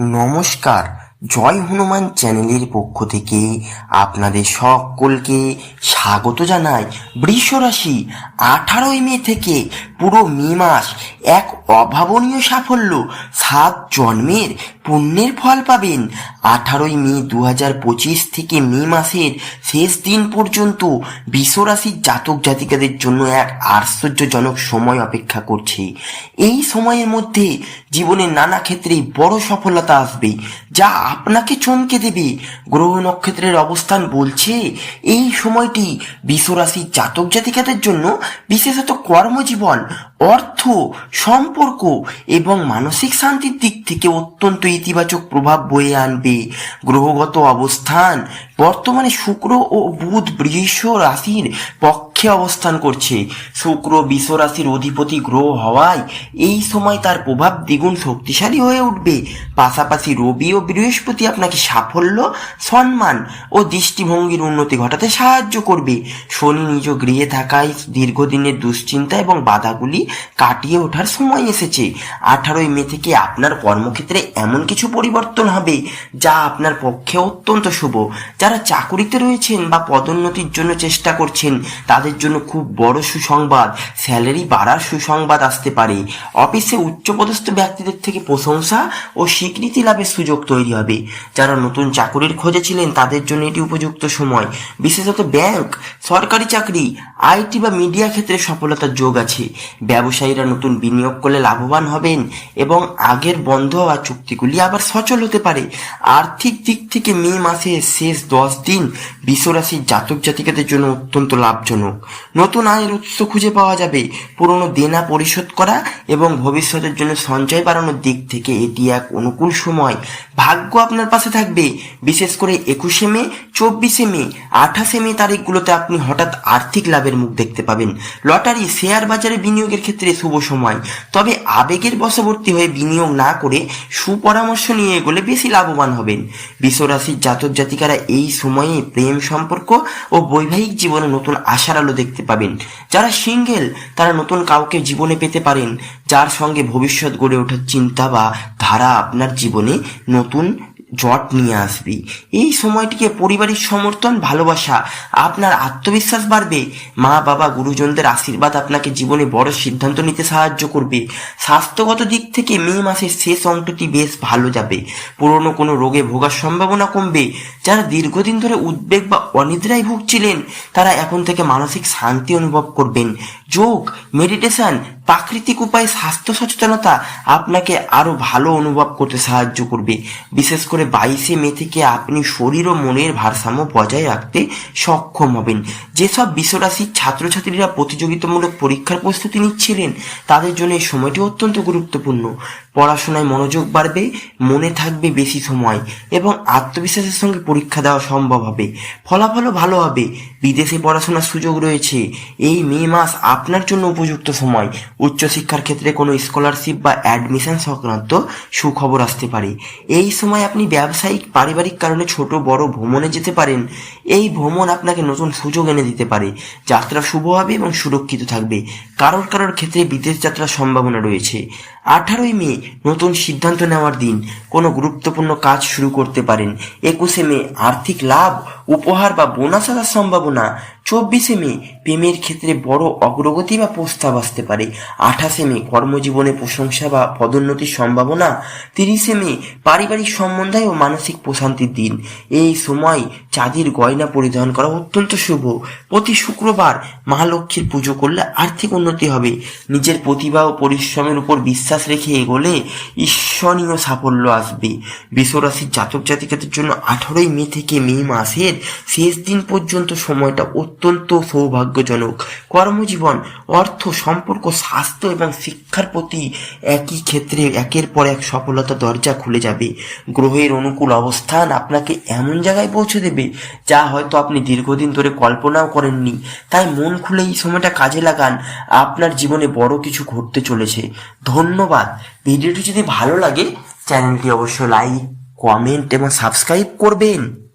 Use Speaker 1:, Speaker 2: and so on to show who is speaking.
Speaker 1: নমস্কার। জয় হনুমান চ্যানেলের পক্ষ থেকে আপনাদের সকলকে স্বাগত জানাই। বৃষ রাশি আঠারোই মে থেকে পুরো মে মাস এক অভাবনীয় সাফল্য। সাত জন্মের পুণ্যের ফল পাবেন। আঠারোই মে দু হাজার পঁচিশ থেকে মে মাসের শেষ দিন পর্যন্ত বিশ্বরাশির জাতক জাতিকাদের জন্য এক আশ্চর্যজনক সময় অপেক্ষা করছে। এই সময়ের মধ্যে জীবনের নানা ক্ষেত্রে বড় সফলতা আসবে, যা আপনাকে চমকে দেবে। গ্রহ নক্ষত্রের অবস্থান বলছে, এই সময়টি বিশ্বরাশির জাতক জাতিকাদের জন্য বিশেষত কর্মজীবন অর্থ সম্পর্ক এবং মানসিক শান্তির দিক থেকে অত্যন্ত ইতিবাচক প্রভাব বয়ে আনবে। গ্রহগত অবস্থান বর্তমানে শুক্র ও বুধ বৃষ রাশির পক্ষে অবস্থান করছে। শুক্র বিশ্ব রাশির অধিপতি গ্রহ হওয়ায় এই সময় তার প্রভাব দ্বিগুণ শক্তিশালী হয়ে উঠবে। পাশাপাশি রবি ও বৃহস্পতি আপনাকে সাফল্য, সম্মান ও দৃষ্টিভঙ্গির উন্নতি ঘটাতে সাহায্য করবে। শনি নিজ গৃহে থাকায় দীর্ঘদিনের দুশ্চিন্তা এবং বাধাগুলি কাটিয়ে ওঠার সময় এসেছে। আঠারোই মে থেকে আপনার কর্মক্ষেত্রে এমন কিছু পরিবর্তন হবে, যা আপনার পক্ষে অত্যন্ত শুভ যারা চাকুরিতে রয়েছেন বা পদোন্নতির জন্য চেষ্টা করছেন, তাদের জন্য খুব বড় সুসংবাদ। স্যালারি বাড়ার সুসংবাদ আসতে পারে। অফিসে উচ্চপদস্থ ব্যক্তিদের থেকে প্রশংসা ও স্বীকৃতি লাভের সুযোগ তৈরি হবে। যারা নতুন চাকুরির খোঁজে ছিলেন, তাদের জন্য এটি উপযুক্ত সময়। বিশেষত ব্যাংক, সরকারি চাকরি, আইটি বা মিডিয়া ক্ষেত্রে সফলতার যোগ আছে। ব্যবসায়ীরা নতুন বিনিয়োগ করলে লাভবান হবেন এবং আগের বন্ধ হওয়া চুক্তিগুলি আবার সচল হতে পারে। আর্থিক দিক থেকে মে মাসের শেষ দশ দিন বিশ্বরাশির জাতক জাতিকাদের জন্য অত্যন্ত লাভজনক। নতুন আয়ের উৎস খুঁজে পাওয়া যাবে। পুরনো দেনা পরিশোধ করা এবং ভবিষ্যতের জন্য সঞ্চয় বাড়ানোর দিক থেকে এটি এক অনুকূল সময়। ভাগ্য আপনার পাশে থাকবে। বিশেষ করে একুশে মে, চব্বিশে মে, আঠাশে মে তারিখগুলোতে আপনি হঠাৎ আর্থিক লাভের মুখ দেখতে পাবেন। লটারি, শেয়ার বাজারে বিনিয়োগের ক্ষেত্রে শুভ সময়। তবে আবেগের বশবর্তী হয়ে বিনিয়োগ না করে সুপরামর্শ নিয়ে এগোলে বেশি লাভবান হবেন। বিশ্বরাশির জাতক জাতিকারা এই সময়ে প্রেম সম্পর্ক ও বৈবাহিক জীবনে নতুন আশার আলো দেখতে পাবেন। যারা সিঙ্গেল, তারা নতুন কাউকে জীবনে পেতে পারেন, যার সঙ্গে ভবিষ্যৎ গড়ে ওঠার চিন্তা বা ধারা আপনার জীবনে নতুন জট নিয়ে আসবে। এই সময়টিকে পরিবারের সমর্থন, ভালোবাসা, আপনার আত্মবিশ্বাস বাড়বে। মা, বাবা, গুরুজনদের আশীর্বাদ আপনাকে জীবনে বড় সিদ্ধান্ত নিতে সাহায্য করবে। স্বাস্থ্যগত দিক থেকে মে মাসের শেষ অংশটি বেশ ভালো যাবে। পুরনো কোনো রোগে ভোগার সম্ভাবনা কমবে। যারা দীর্ঘদিন ধরে উদ্বেগ বা অনিদ্রায় ভুগছিলেন, তারা এখন থেকে মানসিক শান্তি অনুভব করবেন। যোগ মেডিটেশন প্রাকৃতিক উপায়ে, স্বাস্থ্য সচেতনতা আপনাকে আরও ভালো অনুভব করতে সাহায্য করবে। বিশেষ করে বাইশে মে থেকে আপনি শরীর ও মনের ভারসাম্য বজায় রাখতে সক্ষম হবেন। যেসব বিশ্বরাশির ছাত্রছাত্রীরা প্রতিযোগিতামূলক পরীক্ষার প্রস্তুতি নিচ্ছিলেন, তাদের জন্য এই সময়টি অত্যন্ত গুরুত্বপূর্ণ। পড়াশোনায় মনোযোগ বাড়বে, মনে থাকবে বেশি সময় এবং আত্মবিশ্বাসের সঙ্গে পরীক্ষা দেওয়া সম্ভব হবে। ফলাফলও ভালো হবে। বিদেশে পড়াশোনার সুযোগ রয়েছে। এই মে মাস আপনার জন্য উপযুক্ত সময়। উচ্চশিক্ষার ক্ষেত্রে কোনো স্কলারশিপ বা অ্যাডমিশন সংক্রান্ত সুখবর আসতে পারে। এই সময় আপনি ব্যবসায়িক, পারিবারিক কারণে ছোট, বড় ভ্রমণে যেতে পারেন। এই ভ্রমণ আপনাকে নতুন সুযোগ এনে দিতে পারে। যাত্রা শুভ হবে এবং সুরক্ষিত থাকবে। কারোর কারোর ক্ষেত্রে বিদেশ যাত্রার সম্ভাবনা রয়েছে। আঠারোই মে, নতুন সিদ্ধান্ত নেওয়ার দিন। কোনো গুরুত্বপূর্ণ কাজ শুরু করতে পারেন। একুশে মে, আর্থিক লাভ, উপহার বা বোনাস আসার সম্ভাবনা। চব্বিশে মে প্রেমের ক্ষেত্রে বড় অগ্রগতি বা প্রস্তাব আসতে পারে। আঠাশে মে, কর্মজীবনে প্রশংসা বা পদোন্নতির সম্ভাবনা। তিরিশে মে, পারিবারিক সম্বন্ধে ও মানসিক প্রশান্তির দিন। এই সময় চাঁদির গয়না পরিধান করা অত্যন্ত শুভ। প্রতি শুক্রবার মা লক্ষ্মীর পুজো করলে আর্থিক উন্নতি হবে। নিজের প্রতিভা ও পরিশ্রমের উপর বিশ্বাস রেখে এগোলে ঈশ্বরীয় সাফল্য আসবে। বিশ্বরাশির জাতক জাতিকাদের জন্য আঠারোই মে থেকে মে মাসের শেষ দিন পর্যন্ত সময়টা অত্যন্ত সৌভাগ্যজনক কর্মজীবন, অর্থ, সম্পর্ক, স্বাস্থ্য এবং শিক্ষার প্রতি একই ক্ষেত্রে একের পর এক সফলতা দরজা খুলে যাবে। গ্রহের অনুকূল অবস্থান আপনাকে এমন জায়গায় পৌঁছে দেবে যা হয়তো আপনি দীর্ঘদিন ধরে কল্পনাও করেননি। তাই মন খুলে এই সময়টা কাজে লাগান। আপনার জীবনে বড় কিছু ঘটতে চলেছে। ধন্যবাদ। ভিডিওটি যদি ভালো লাগে, চ্যানেলটি অবশ্যই লাইক, কমেন্ট এবং সাবস্ক্রাইব করবেন।